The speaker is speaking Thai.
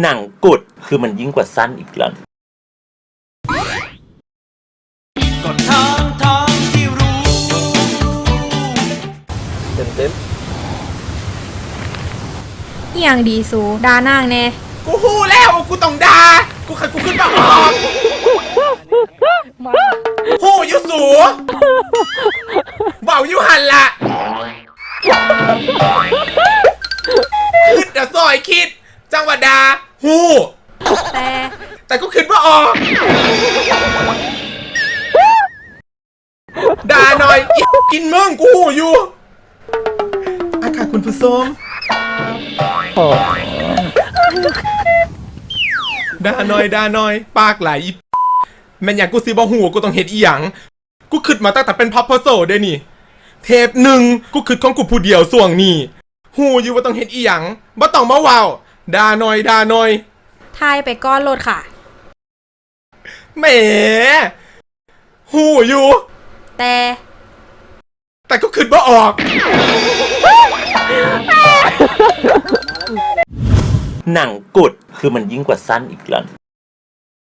หนังกุดคือมันยิ่งกว่าสั้นอีกแล้วก็ทางทางที่รู้เต็มเต็มอหย่างดีสูดานางแน่กูฮู้แล้วกูต้องด่ากูขันกูขึ้นมาออกฮู้อยุสูเบาอยุหันละคิดแต่ซอยคิด จังหวัดดา ฮู้แต่แต่ก็คิดว่าออก ด่าหน่อยอีกินมึงกูอยู่อาค่ะคุณผู้ชมด่าหน่อยด่าหน่อย ปากไหลอีแม่นอย่างกูซีบอหูกูต้องเฮ็ดอีหยัง กูคิดมาตั้งแต่เป็นพับพอโซเด้นี่ เทปหนึ่งกูคิดของกูผู้เดียวส่วงนี่ หูอยู่ว่าต้องเฮ็ดอีหยังบ่ต้องมาเว้าว ด่าหน่อยด่าหน่อยทายไปก้อนโลดค่ะ แหมหูอยู่ แต่แต่ก็คิดบ่ออก หนังกุดคือมันยิ่งกว่าสั้นอีกแล้ว